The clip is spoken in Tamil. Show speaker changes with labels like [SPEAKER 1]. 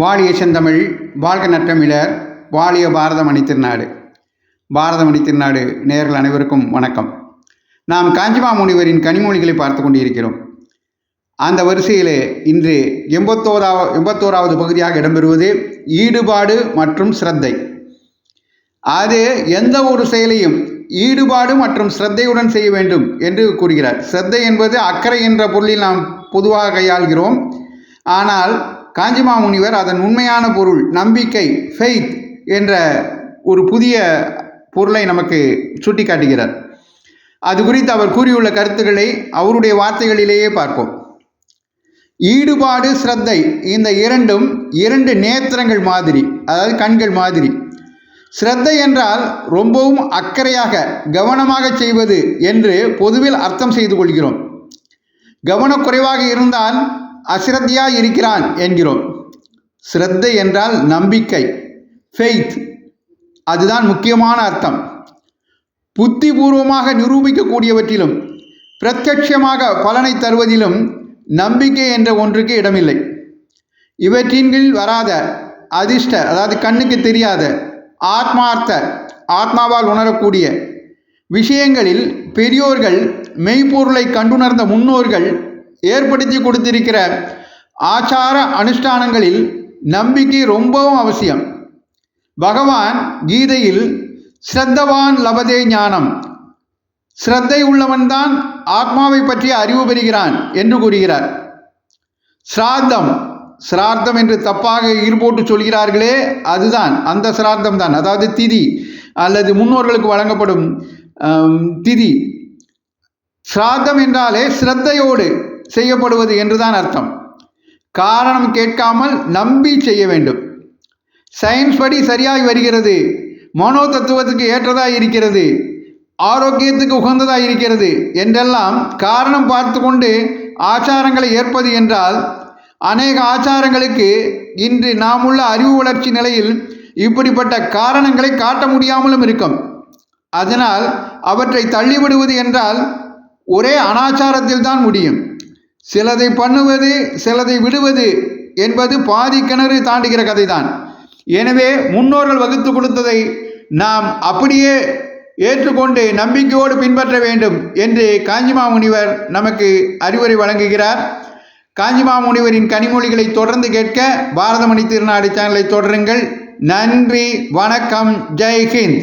[SPEAKER 1] வாழிய செந்தமிழ் வாழ்க நற்றமிழர் வாழிய பாரதமணி திருநாடு. பாரதமணி திருநாடு நேர்கள் அனைவருக்கும் வணக்கம். நாம் காஞ்சிமா முனிவரின் கனிமொழிகளை பார்த்து கொண்டிருக்கிறோம். அந்த வரிசையிலே இன்று எண்பத்தோராவ எண்பத்தோராவது பகுதியாக இடம்பெறுவது ஈடுபாடு மற்றும் சிரத்தை அது எந்த ஒரு செயலையும் ஈடுபாடு மற்றும் சிரத்தையுடன் செய்ய வேண்டும் என்று கூறுகிறார். சிரத்தை என்பது அக்கறை என்ற பொருளில் நாம் பொதுவாக கையாள்கிறோம். ஆனால் காஞ்சிமா முனிவர் அதன் உண்மையான பொருள் நம்பிக்கை ஃபெய்த் என்ற ஒரு புதிய பொருளை நமக்கு சுட்டி காட்டுகிறார் அது குறித்து அவர் கூறியுள்ள கருத்துக்களை அவருடைய வார்த்தைகளிலேயே பார்ப்போம். ஈடுபாடு சிரத்தை இந்த இரண்டும் இரண்டு நேத்திரங்கள் மாதிரி அதாவது கண்கள் மாதிரி. சிரத்தை என்றால் ரொம்பவும் அக்கறையாக கவனமாக செய்வது என்று பொதுவில் அர்த்தம் செய்து கொள்கிறோம். கவனக்குறைவாக இருந்தால் அசிரத்தையாக இருக்கிறான் என்கிறோம். சிரத்தை என்றால் நம்பிக்கை ஃபெய்த் அதுதான் முக்கியமான அர்த்தம். புத்திபூர்வமாக நிரூபிக்கக்கூடியவற்றிலும் பிரத்யட்சமாக பலனை தருவதிலும் நம்பிக்கை என்ற ஒன்றுக்கு இடமில்லை. இவற்றின் கீழ் வராத அதிர்ஷ்ட அதாவது கண்ணுக்கு தெரியாத ஆத்மார்த்த ஆத்மாவால் உணரக்கூடிய விஷயங்களில் பெரியோர்கள் மெய்ப்பொருளை கண்டுணர்ந்த முன்னோர்கள் ஏற்படுத்தி கொடுத்திருக்கிற ஆச்சார அனுஷ்டானங்களில் நம்பிக்கை ரொம்பவும் அவசியம். பகவான் கீதையில் ஸ்ரத்தவான் லபதே ஞானம். ஸ்ரத்தை உள்ளவன்தான் ஆத்மாவை பற்றி அறிவு பெறுகிறான் என்று கூறுகிறார். சிராத்தம் சிரார்த்தம் என்று தப்பாக ஈர்போட்டு சொல்கிறார்களே அதுதான் அந்த சிரார்த்தம் தான். அதாவது திதி அல்லது முன்னோர்களுக்கு வழங்கப்படும் திதி. சிராத்தம் என்றாலே சிரத்தையோடு செய்யப்படுவது என்றுதான் அர்த்தம். காரணம் கேட்காமல் நம்பி செய்ய வேண்டும். சயின்ஸ் படி சரியாய் வருகிறது. மனோ தத்துவத்துக்கு ஏற்றதாக இருக்கிறது. ஆரோக்கியத்துக்கு உகந்ததாக இருக்கிறது என்றெல்லாம் காரணம் பார்த்து கொண்டு ஆச்சாரங்களை ஏற்பது என்றால் அநேக ஆச்சாரங்களுக்கு இன்று நாம் உள்ள அறிவு வளர்ச்சி நிலையில் இப்படிப்பட்ட காரணங்களை காட்ட முடியாமலும் இருக்கும். அதனால் அவற்றை தள்ளிவிடுவது என்றால் ஒரே அனாச்சாரத்தில் தான் முடியும். சிலதை பண்ணுவது சிலதை விடுவது என்பது பாதி கிணறு தாண்டுகிற கதைதான். எனவே முன்னோர்கள் வகுத்து கொடுத்ததை நாம் அப்படியே ஏற்றுக்கொண்டு நம்பிக்கையோடு பின்பற்ற வேண்டும் என்று காஞ்சிமா முனிவர் நமக்கு அறிவுரை வழங்குகிறார். காஞ்சிமா முனிவரின் கனிமொழிகளை தொடர்ந்து கேட்க பாரதமணி திருநாடு சேனலை தொடருங்கள். நன்றி வணக்கம் ஜெய்ஹிந்த்